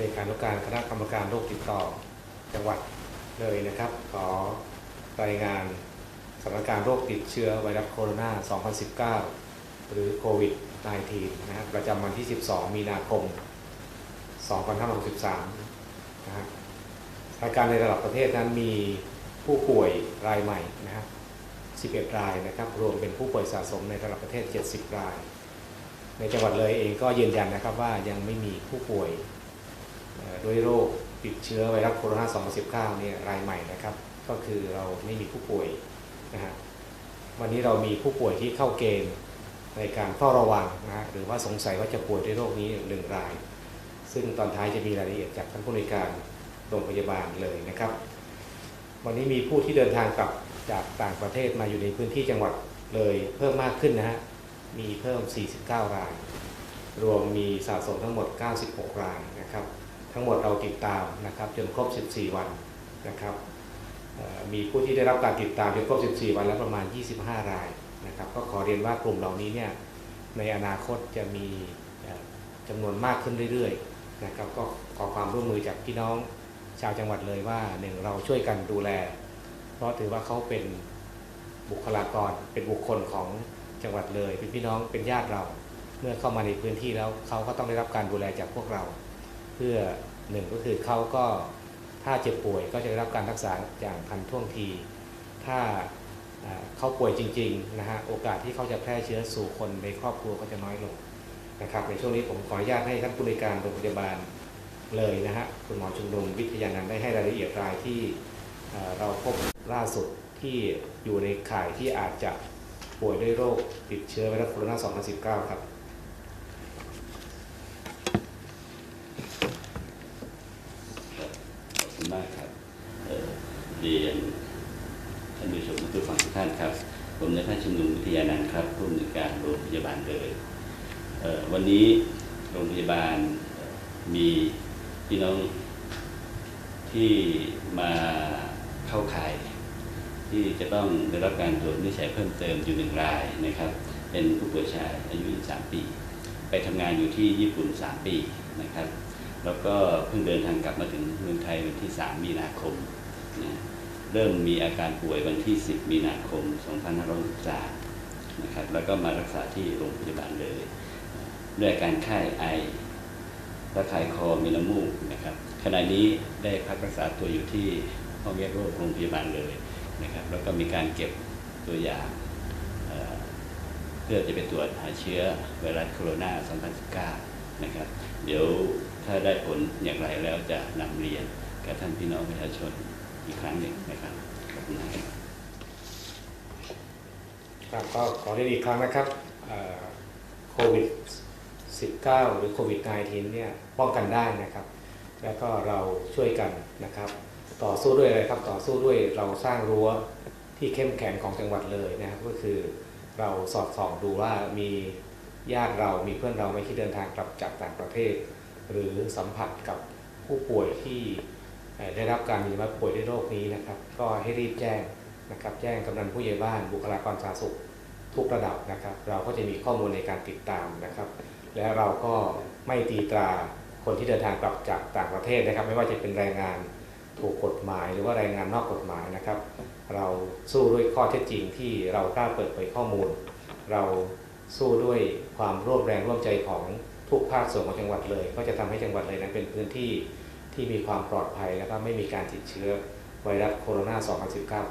ในการนุการคณะกรรมการโรคติดต่อจังหวัดเลยนะครับ ขอรายงานสถานการณ์โรคติดเชื้อไวรัสโคโรนา 2019 หรือโควิด -19 นะครับประจำวันที่ 12 มีนาคม 2563 นะฮะสถานการณ์ในระดับประเทศนั้นมีผู้ป่วยรายใหม่นะครับ 11 รายนะครับ รวมเป็นผู้ป่วยสะสมในระดับประเทศ 70 ราย ในจังหวัดเลยเองก็ยืนยันนะครับว่ายังไม่มีผู้ป่วย ด้วยโรคติดเชื้อไวรัสโคโรนา 2019 เนี่ยรายใหม่นะครับ ก็คือเราไม่มีผู้ป่วยนะฮะวันนี้เรามีผู้ป่วยที่เข้าเกณฑ์ในการเฝ้าระวังนะฮะหรือว่าสงสัยว่าจะป่วยด้วยโรคนี้หนึ่งราย ซึ่งตอนท้ายจะมีรายละเอียดจากท่านผู้ในวยการโรงพยาบาลเลยนะครับ วันนี้มีผู้ที่เดินทางกลับจากต่างประเทศมาอยู่ในพื้นที่จังหวัดเลยเพิ่มมากขึ้นนะฮะมีเพิ่ม 49 ราย รวมมีสะสมทั้งหมด 96 รายนะครับ ทั้งหมดเราติดตามนะครับจนครบ 14 วันนะครับมีผู้ที่ได้รับการติดตามจนครบ 14 วันแล้วประมาณ 25 รายนะครับก็ขอเรียนว่ากลุ่มเหล่านี้เนี่ยในอนาคตจะมีจำนวนมากขึ้นเรื่อยๆนะครับก็ขอความร่วมมือจากพี่น้องชาวจังหวัดเลยว่าหนึ่งเราช่วยกันดูแล เพราะถือว่าเขาเป็นบุคลากรเป็นบุคคลของจังหวัดเลย เป็นพี่น้องเป็นญาติเรา เมื่อเข้ามาในพื้นที่แล้วเขาก็ต้องได้รับการดูแลจากพวกเรา พื่อหนึ่งก็คือเขาก็ถ้าเจ็บป่วยก็จะได้รับการรักษาอย่างทันท่วงที ถ้าเขาป่วยจริงๆนะฮะโอกาสที่เขาจะแพร่เชื้อสู่คนในครอบครัวก็จะน้อยลงนะครับในช่วงนี้ผมขออนุญาตให้ท่านผู้ในวยการโรงพยาบาลเลยนะฮะคุณหมอชุมนุมวิทยานันได้ให้รายละเอียดรายที่เราพบล่าสุดที่อยู่ในข่ายที่อาจจะป่วยด้วยโรคติดเชื้อไวรัสโคโรนา 2019 ครับคุณมากครับ เรียนท่านผู้ชมทุกฝั่งทุกท่านครับ ผมนายแพทย์ชุมนุมวิทยานันท์ครับผู้อำนวยการโรงพยาบาลเลยเวันนี้โรงพยาบาลมีพี่น้องที่มาเข้าข่าย ที่จะต้องได้รับการตรวจนิจฉัยเพิ่มเติมอยู่หนึ่งรายนะครับ เป็นผู้ป่วยชายอายุ 3 ปี ไปทำงานอยู่ที่ญี่ปุ่น 3 ปีนะครับ แล้วก็เพิ่งเดินทางกลับมาถึงเมืองไทยวันที่ 3 มีนาคม นะเริ่มมีอาการป่วยวันที่ 10 มีนาคม 2563นะครับแล้วก็มารักษาที่โรงพยาบาลเลยด้วยอาการไข้ไอระคายคอมีน้ำมูกนะครับขณะนี้ได้พักรักษาตัวอยู่ที่ห้องแยกโรคโรงพยาบาลเลยนะครับแล้วก็มีการเก็บตัวอย่างเเพื่อจะไปตรวจหาเชื้อไวรัสโคโรนา 2019 นะครับ เดี๋ยวถ้าได้ผลอย่างไรแล้วจะนำเรียนกับท่านพี่น้องประชาชน อีกครั้งหนึ่งนะครับขอบคุณครับครับก็ขอเรียนอีกครั้งนะครับโควิด 19 หรือโควิด -19 เนี่ยป้องกันได้นะครับ แล้วก็เราช่วยกันนะครับ ต่อสู้ด้วยอะไรครับต่อสู้ด้วยเราสร้างรั้วที่เข้มแข็งของจังหวัดเลยนะครับก็คือเราสอดส่องดูว่ามีญาติเรามีเพื่อนเราไม่ที่เดินทางกลับจากต่างประเทศ หรือสัมผัสกับผู้ป่วยที่ ได้รับการมีว่าป่วยด้วยโรคนี้นะครับ ก็ให้รีบแจ้งนะครับ แจ้งกำนันผู้ใหญ่บ้านบุคลากรสาธารณสุขทุกระดับนะครับ เราก็จะมีข้อมูลในการติดตามนะครับ และเราก็ไม่ตีตราคนที่เดินทางกลับจากต่างประเทศนะครับ ไม่ว่าจะเป็นแรงงานถูกกฎหมาย หรือว่าแรงงานนอกกฎหมายนะครับ เราสู้ด้วยข้อเท็จจริงที่เรากล้าเปิดเผยข้อมูล เราสู้ด้วยความร่วมแรงร่วมใจของทุกภาคส่วนของจังหวัดเลย ก็จะทำให้จังหวัดเลยนั้นเป็นพื้นที่ ที่มีความปลอดภัย และก็ไม่มีการติดเชื้อไวรัสโคโรนา2019